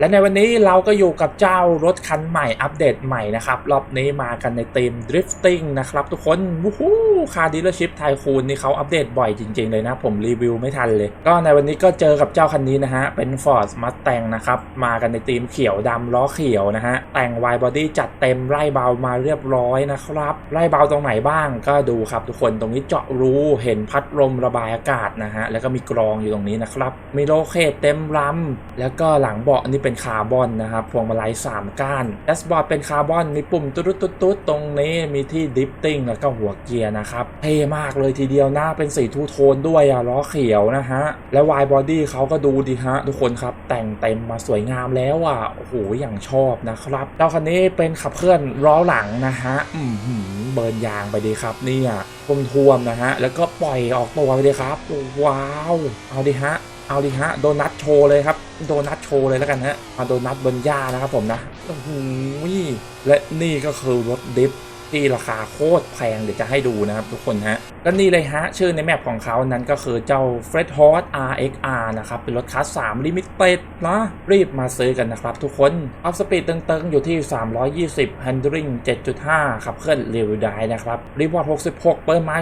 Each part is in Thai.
และในวันนี้เราก็อยู่กับเจ้ารถคันใหม่อัปเดตใหม่นะครับ รอบนี้มากันในธีม drifting นะครับ ทุกคนวู้ฮู้คาร์ดีลเลอร์ชิพไทคูนนี่เขาอัปเดตบ่อยจริง ๆ เลยนะ ผมรีวิวไม่ทันเลย ก็ในวันนี้ก็เจอกับเจ้าคันนี้นะฮะ เป็น Ford Mustang นะครับ มากันในธีมเขียวดำล้อเขียวนะฮะ แต่ง wide body จัดเต็มไล่เบามาเรียบร้อยนะครับ ไล่เบาตรงไหนบ้างก็ดูครับทุกคนตรงนี้เจาะรูเห็นพัดลมระบายอากาศนะฮะแล้วก็มีกรองอยู่ตรงนี้นะครับมีโลเคตเต็มลำแล้วก็หลังเบาะนี่เป็น็นคาร์บอนนะครับพวงมาลัย3ก้านแดชบอร์ดเป็นคาร์บอนมีปุ่มตุ๊ดตุ๊ดตุ๊ดตรงนี้มีที่ดิฟติ้งแล้วก็หัวเกียร์นะครับเท่มากเลยทีเดียวหน้าเป็นสีทูโทนด้วยอะล้อเขียวนะฮะ แล้วายบอดี้เขาก็ดูดีฮะ ทุกคนครับ แต่งเต็มมาสวยงามแล้วอะโอ้โหอย่างชอบนะครับเจ้าคันนี้เป็นขับเคลื่อนล้อหลังนะฮะอืมเบิร์นยางไปดีครับเนี่ยท่วมนะฮะ แล้วก็ปล่อยออกตัวไปเลยครับ ว้าว เอาดิฮะ เอาดิฮะโดนัทโชว์เลยครับโดนัทโชว์เลยแล้วกันฮะเอาโดนัทบนหญ้านะครับผมนะโอ้โหและนี่ก็คือรถดิฟที่ราคาโคตรแพงเดี๋ยวจะให้ดูนะครับทุกคนฮะก็นี่เลยฮะ ชื่อในแมปของเขานั้นก็คือเจ้า Fred Horse RXR นะครับ เป็นรถคลาส3 Limited นะ รีบมาซื้อกันนะครับทุกคน อัพสปีดตึงๆ อยู่ที่ 320 Handling 7.5 ขับเคลื่อนเร็วได้นะครับ รีวอร์ด66 เปิดไม้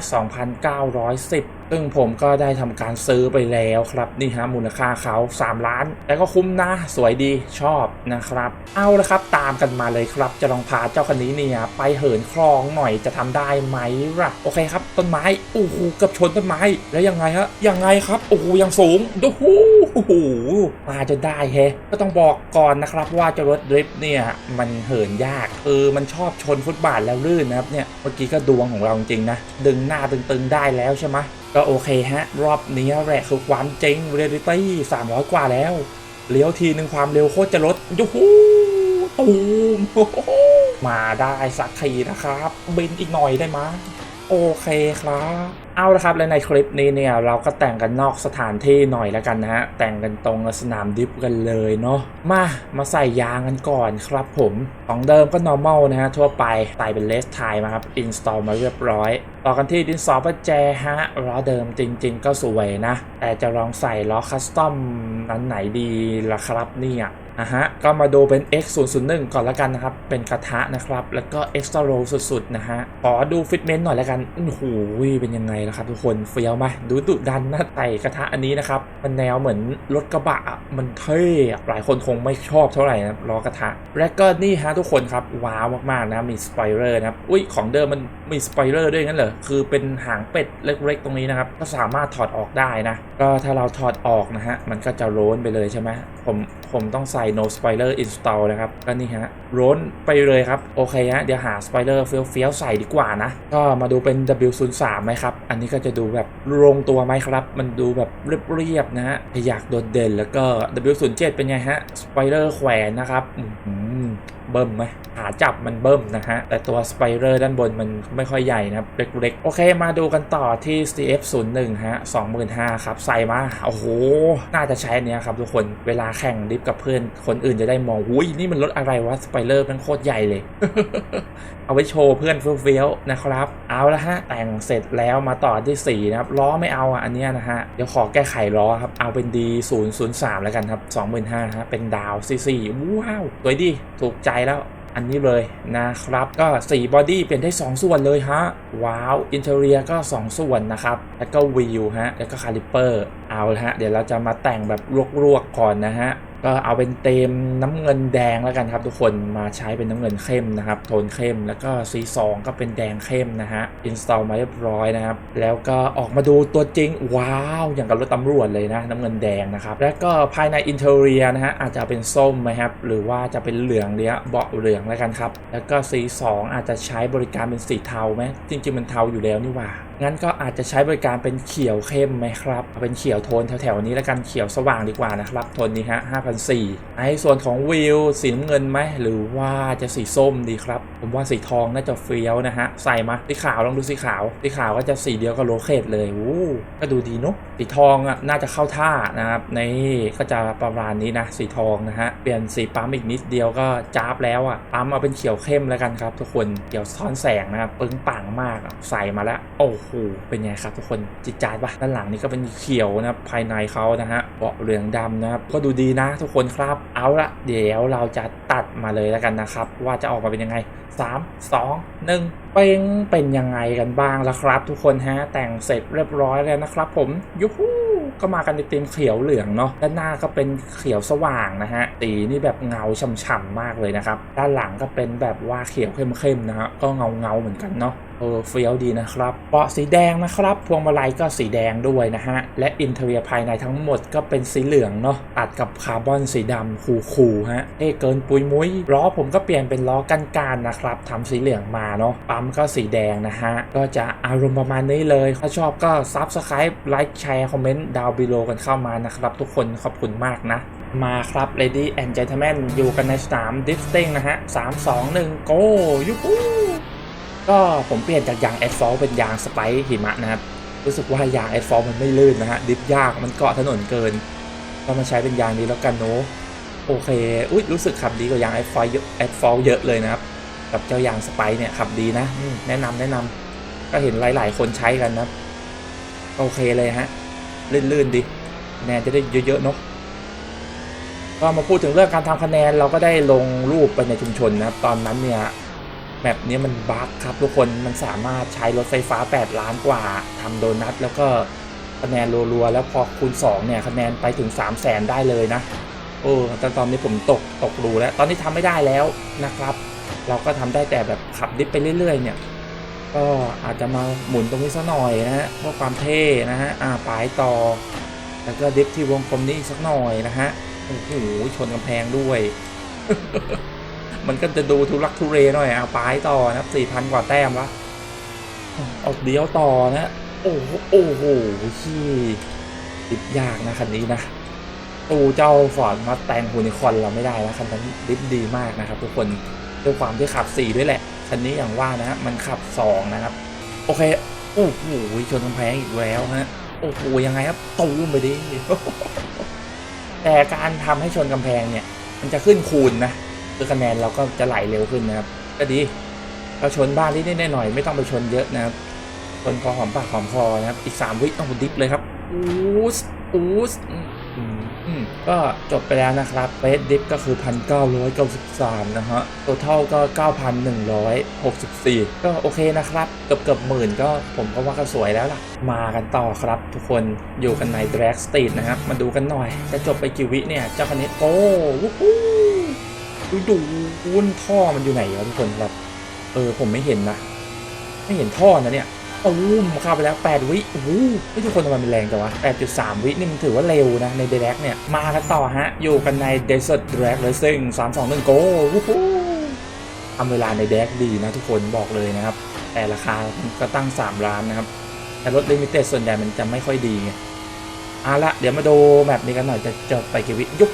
2,910 ซึ่งผมก็ได้ทำการซื้อไปแล้วครับนี่ฮะมูลค่าเขา 3 ล้านแต่ก็คุ้มนะสวยดีชอบนะครับ เอาละครับตามกันมาเลยครับ จะลองพาเจ้าคันนี้เนี่ยไปเหินคลองหน่อยจะทำได้ไหมล่ะโอเคครับ ต้นไม้โอ้โหเกือบชนต้นไม้ แล้วยังไงฮะยังไงครับโอ้โหยังสูงดูหูโอ้โหมาจะได้แฮะก็ต้องบอกก่อนนะครับว่าเจ้ารถดริฟต์เนี่ยมันเหินยากคือมันชอบชนฟุตบาทแล้วลื่นนะครับเนี่ยเมื่อกี้ก็ดวงของเราจริงนะดึงหน้าตึงๆได้แล้วใช่ไหม ก็โอเคฮะ รอบนี้แหละคือความเจ๋งเรียลิตี้สามร้อยกว่าแล้ว เลี้ยวทีหนึ่งความเร็วโคตรจะลดยูฮูตูมมาได้สักทีนะครับ บินอีกหน่อยได้ไหมย โอเคครับ เอาละครับ และในคลิปนี้เนี่ยเราก็แต่งกันนอกสถานที่หน่อยแล้วกันนะฮะ แต่งกันตรงสนามดิฟกันเลยเนาะ มา มาใส่ยางกันก่อนครับผมของเดิมก็ normal นะฮะทั่วไปใส่เป็นเลสไทม์มาครับ install มาเรียบร้อย ต่อกันที่ดินสอประแจฮะล้อเดิมจริง ๆ ก็สวยนะ แต่จะลองใส่ล้อคัสตอมนั้นไหนดีล่ะครับเนี่ย อะฮะก็มาดูเป็น X 0 0 1ก่อนละกันนะครับ เป็นกระทะนะครับ แล้วก็ extra r o l สุดๆ นะฮะขอดูฟิตเมนต์หน่อยละกันโอ้โหเป็นยังไงล่ะครับทุกคนเฟี้ยวไหมดูดุดันหนะใส่กระทะอันนี้นะครับ มันแนวเหมือนรถกระบะมันเท่หลายคนคงไม่ชอบเท่าไหร่นะล้อกระทะและก็นี่ฮะทุกคนครับ ว้าวมากๆนะมีสปอยเลอร์นะอุ้ยของเดิมมันมีสปอยเลอร์ด้วยงั้นเหรอคือเป็นหางเป็ดเล็กๆ ตรงนี้นะครับก็สามารถถอดออกได้นะก็ถ้าเราถอดออกนะฮะมันก็จะโรนไปเลยใช่ไหมผมผมต้องใส่ no spoiler install นะครับก็นี่ฮะโรนไปเลยครับ โอเคฮะเดี๋ยวหา spoiler เฟี้ยวๆใส่ดีกว่านะ ก็มาดูเป็น W03 ไหมครับ อันนี้ก็จะดูแบบลงตัวไหมครับ มันดูแบบเรียบๆนะฮะอยากโดดเด่นแล้วก็ W07 เป็นไงฮะ spoiler แขวนนะครับอื้อหือ เบิ่มไหมขาจับมันเบิ่มนะฮะ แต่ตัวสไปเ e อร์ด้านบนมันไม่ค่อยใหญ่นะครับเล็กๆ โอเคมาดูกันต่อที่ CF01 ฮะ25,000ครับ ใส่มา โอ้โห น่าจะใช้เนี้ยครับทุกคนเวลาแข่งดิฟกับเพื่อน คนอื่นจะได้มองอุ้ยนี่มันรถอะไรวะสไปเ e อร์มันโคตรใหญ่เลย เอาไว้โชว์เพื่อนเฟี้ยวๆนะครับ เอาละฮะ แต่งเสร็จแล้วมาต่อที่4นะครับล้อไม่เอาอะอันเนี้ยนะฮะเดี๋ยวขอแก้ไขล้อครับเอาเป็น D003 แล้วกันครับ25,000ฮะเป็นดาว C4 ว้าวสวยดีถูกใจแล้วอันนี้เลยนะครับ ก็สีบอดี้เปลี่ยนได้ 2 ส่วนเลยฮะ ว้าว อินเทอร์เนียก็ 2 ส่วนนะครับ แล้วก็วิวฮะ แล้วก็คาลิเปอร์ เอาละฮะ เดี๋ยวเราจะมาแต่งแบบลวกๆก่อนนะฮะ ก็เอาเป็นเต็มน้ำเงินแดงแล้วกันครับ ทุกคนมาใช้เป็นน้ำเงินเข้มนะครับ โทนเข้มแล้วก็ C2 ก็เป็นแดงเข้มนะฮะ install มาเรียบร้อยนะครับ แล้วก็ออกมาดูตัวจริง ว้าว อย่างกับรถตำรวจเลยนะน้ำเงินแดงนะครับ แล้วก็ภายในอินเทอร์เนียนะฮะอาจจะเป็นส้มนะครับหรือว่าจะเป็นเหลืองเนี้ยเบาะเหลืองแล้วกันครับ แล้วก็ C2 อาจจะใช้บริการเป็นสีเทาไหมจริงๆมันเทาอยู่แล้วนี่หว่า งั้นก็อาจจะใช้บริการเป็นเขียวเข้มไหมครับ เป็นเขียวโทนแถวๆนี้แล้วกันเขียวสว่างดีกว่านะครับโทนนี้ฮะ5,004ไอ้ส่วนของวิวสีน้ำเงินไหมหรือว่าจะสีส้มดีครับ ผมว่าสีทองน่าจะเฟี้ยวนะฮะ ใส่มาสีขาวลองดูสีขาว สีขาวก็จะสีเดียวกับโลเคตเลยวู้ก็ดูดีเนาะ สีทองอะน่าจะเข้าท่านะครับในก็จะประมาณนี้นะสีทองนะฮะเปลี่ยนสีปั๊มอีกนิดเดียวก็จ้าบแล้วอะปั๊มเอาเป็นเขียวเข้มแล้วกันครับ ทุกคนเขียวซ้อนแสงนะครับปึ้งปังมากใส่มาแล้วโอ้โหเป็นไงครับ ทุกคนจิตจาดปะด้านหลังนี่ก็เป็นเขียวนะภายในเขานะฮะเบาะเหลืองดำนะครับก็ดูดีนะ ทุกคนครับเอาละเดี๋ยวเราจะตัดมาเลยแล้วกันนะครับ ว่าจะออกมาเป็นยังไง 3 2 1เป็นเป็นยังไงกันบ้างล่ะครับ ทุกคนฮะแต่งเสร็จเรียบร้อยแล้วนะครับ ผมยูฮูก็มากันในธีมเขียวเหลืองเนาะด้านหน้าก็เป็นเขียวสว่างนะฮะตีนี่แบบเงาฉ่ำๆมากเลยนะครับ ด้านหลังก็เป็นแบบว่าเขียวเข้มๆนะฮะก็เงาเงาๆเหมือนกันเนาะ เออเฟี้ยวดีนะครับเบาะสีแดงนะครับ พวงมาลัยก็สีแดงด้วยนะฮะ และอินเทอร์เนียภายในทั้งหมดก็เป็นสีเหลืองเนาะตัดกับคาร์บอนสีดำคูลๆฮะเอ้เกินปุยมุ้ยล้อผมก็เปลี่ยนเป็นล้อกันการนะครับทำสีเหลืองมาเนาะปั๊มก็สีแดงนะฮะ ก็จะอารมณ์ประมาณนี้เลย ถ้าชอบก็ซับสไคร b ์ไลค์แชร์คอมเมนต์ดาวบิโลกันเข้ามานะครับ ทุกคนขอบคุณมากนะมาครับ Lady and Gentlemen อยู่กันในสนามดิฟติ้งนะฮะ 3 2 1 go ยูฮู ก็ผมเปลี่ยนจากยางแอดฟอลเป็นยางสไปร์หิมะนะครับ รู้สึกว่ายางแอดฟอลมันไม่ลื่นนะฮะดิฟยากมันเกาะถนนเกิน ก็มาใช้เป็นยางนี้แล้วกันเนาะโอเคอุ้ยรู้สึกขับดีกว่ายางแอดฟอลแอดฟอลเยอะเลยนะครับ กับเจ้ายางสไปร์เนี่ยขับดีนะแนะนำแนะนำก็เห็นหลาย ๆ คนใช้กันนะโอเคเลยฮะลื่นๆดีแนนจะได้เยอะๆเนาะก็มาพูดถึงเรื่องการทำคะแนนเราก็ได้ลงรูปไปในชุมชนนะครับ ตอนนั้นเนี่ย แมปนี้มันบั๊กครับทุกคนมันสามารถใช้รถไฟฟ้า 8 ล้านกว่าทำโดนัทแล้วก็คะแนนรัวๆแล้วพอคูณ 2 เนี่ยคะแนนไปถึง 3 0 0แสนได้เลยนะโอ้แต่ตอนนี้ผมตกตกรูแล้ว ตอนนี้ทำไม่ได้แล้วนะครับ เราก็ทำได้แต่แบบขับดิฟไปเรื่อย ๆ เนี่ย ก็อาจจะมาหมุนตรงนี้สักหน่อยนะฮะเพื่อความเท่นะฮะอ่าปลายต่อ แล้วก็ดิฟที่วงกลมนี้อีกสักหน่อยนะฮะโอ้โหชนกำแพงด้วย มันก็จะดูทุลักทุเลหน่อยเอาปลายต่อนะครับสี่พันกว่าแต้มละเอาเดียวต่อนะ โอ้โหโอ้โหที่ดิฟยากนะคันนี้นะตูเจ้าฟอร์ดมาแตงฮูนิคอนเราไม่ได้นะคันนั้นดิฟดีมากนะครับทุกคนด้วยความที่ขับ 4 ด้วยแหละ คันนี้อย่างว่านะฮะมันขับ 2 นะครับ โอเคโอ้โหชนกำแพงอีกแล้วฮะโอ้โหยังไงครับตูมไปดิแต่การทำให้ชนกำแพงเนี่ย มันจะขึ้นคูณนะ คือคะแนนเราก็จะไหลเร็วขึ้นนะครับ ก็ดีเราชนบ้านนิดๆหน่อยๆไม่ต้องไปชนเยอะนะครับชนพอหอมปากหอมคอนะครับ อีก3วิต้องดิฟเลยครับอูสอูสอืมอืมอืมก็จบไปแล้วนะครับเฟสดิฟก็คือ 1,993 นะฮะตัวเท่าก็ 9,164 ก็โอเคนะครับ เกือบเกือบหมื่นก็ผมก็ว่าก็สวยแล้วล่ะ มากันต่อครับทุกคนอยู่กันใน Drag Street นะครับ มาดูกันหน่อย จะจบไปกี่วิเนี่ย เจ้าคันนี้โอ้วู้ฮู้ ดูดูวุ้นท่อมันอยู่ไหนวะทุกคนครับเออผมไม่เห็นนะ ไม่เห็นท่อนะเนี่ยตูมเข้าไปแล้ว 8 วิโอ้โหไม่ทุกคนทำไมมันแรงจังวะ 8.3 วินี่มันถือว่าเร็วนะ ในเดร็กเนี่ย มากันต่อฮะ อยู่กันใน Desert Drag Racing 3 2 1 Go วู้ฮู้ทำเวลาในแดกดีนะทุกคนบอกเลยนะครับ แต่ราคาก็ตั้ง 3 ล้านนะครับ แต่รถลิมิเต็ดส่วนใหญ่มันจะไม่ค่อยดีไงเอาละเดี๋ยวมาดูแมปนี้กันหน่อยจะจบไปกี่วิยุบ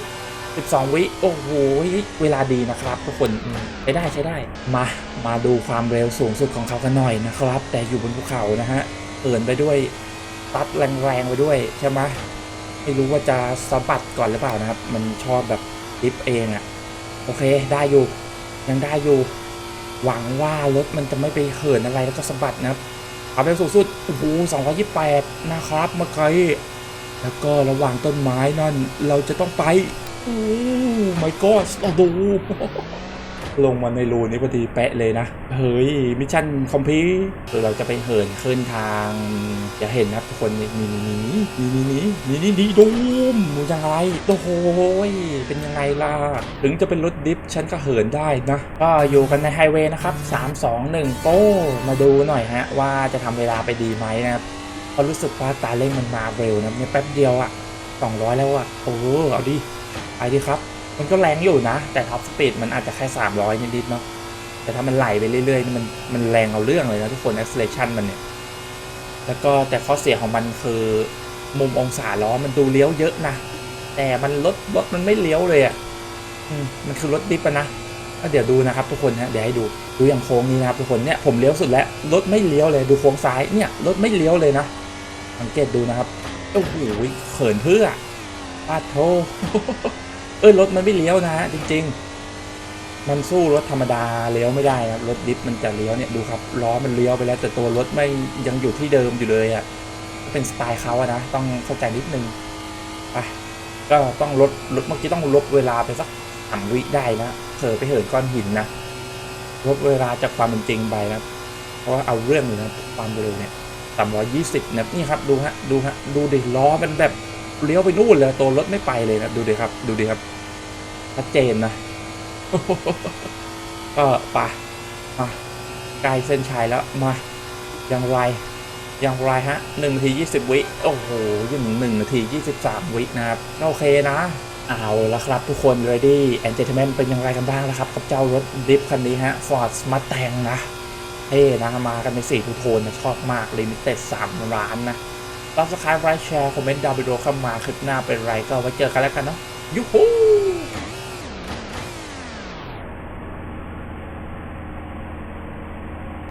12 วิ โอ้โห เวลาดีนะครับ ทุกคนใช้ได้ใช้ได้ มา มาดูความเร็วสูงสุดของเขากันหน่อยนะครับ แต่อยู่บนภูเขานะฮะเอินไปด้วยตัดแรงๆไปด้วยใช่ไหมไม่รู้ว่าจะสะบัดก่อนหรือเปล่านะครับ มันชอบแบบดิฟเองอะโอเคได้อยู่ ยังได้อยู่ หวังว่ารถมันจะไม่ไปเหินอะไรแล้วก็สะบัดนะครับความเร็วสูงสุดโอ้โห228นะครับเมื่อกี้แล้วก็ระหว่างต้นไม้นั่นเราจะต้องไป โอ้ my god โอ้โหลงมาในรูนี้พอดีแปะเลยนะ เฮ้ย มิชชั่นคอมพลีเราจะไปเหินขึ้นทางจะเห็นนะครับทุกคนนี่นี่นี่นี่นี่นี่นี่นี่ดูมยังไงโอ้โหยเป็นยังไงล่ะ ถึงจะเป็นรถดิฟฉันก็เหินได้นะ ก็อยู่กันในไฮเวย์นะครับ 3 2 1โก้มาดูหน่อยฮะ ว่าจะทำเวลาไปดีไหมนะครับเพราะรู้สึกว่าตาเร่งมันมาเร็วนะเนี่ยแป๊บเดียวอะ200 แล้วอะโอ้เอาดิ ไปดิครับ มันก็แรงอยู่นะ แต่ท็อปสปีดมันอาจจะแค่ 300 นิดๆเนาะ แต่ถ้ามันไหลไปเรื่อยๆนี่มันมันแรงเอาเรื่องเลยนะทุกคน acceleration มันเนี่ย แล้วก็แต่ข้อเสียของมันคือ มุมองศาล้อมันดูเลี้ยวเยอะนะ แต่มันรถรถมันไม่เลี้ยวเลยอะ่ะมันคือรถดิฟนะก็เดี๋ยวดูนะครับทุกคนฮะเดี๋ยวให้ดูดูอย่างโค้งนี้นะครับทุกคนเนี่ยผมเลี้ยวสุดแล้วรถไม่เลี้ยวเลยดูโค้งซ้ายเนี่ยรถไม่เลี้ยวเลยนะสังเกตดูนะครับโอ้โหเขินเพื่อปาโท ออรถมันไม่เลี้ยวนะฮะจริง ๆ มันสู้รถธรรมดาเลี้ยวไม่ได้ครับรถดิฟมันจะเลี้ยวเนี่ยดูครับล้อมันเลี้ยวไปแล้ว แต่ตัวรถไม่ยังอยู่ที่เดิมอยู่เลยอะ่ะเป็นสไตล์เขาอะนะต้องเข้าใจนิดนึงไปก็ต้องลดลดเมื่อกี้ต้องลดเวลาไปสักสามวิได้นะเผลอไปเหินก้อนหินนะลดเวลาจากความเป็นจริงไปนะเพราะว่าเอาเรื่องเลยนะความเร็วเนี่ยต่ำร้อยยี่สิบนะนี่ครับดูฮะดูฮะดูดิล้อมันแบบเลี้ยวไปนู่นเลยตัวรถไม่ไปเลยนะดูดิครับดูดิครับ ชัดเจนนะก็ไปมาใกล้เส้นชัยแล้วมาอย่างไรอย่างไรฮะหนึ่งนาทียี่สิบวิโอ้โหยังหนึ่งนาทียี่สิบสามวินะครับก็โอเคนะเอาละครับทุกคน ready and gentlemen เป็นอย่างไรกันบ้างนะครับ กับเจ้ารถดิฟคันนี้ฮะ Ford Mustang นะเท่นะมากันในสีทูโทนนะ ชอบมาก Limited 3ล้านนะรับสกายไลค์แชร์ คอมเมนต์ดาวไปดูเข้ามาคลิปหน้าเป็นไรก็ไว้เจอกันแล้วกันเนาะยูฮู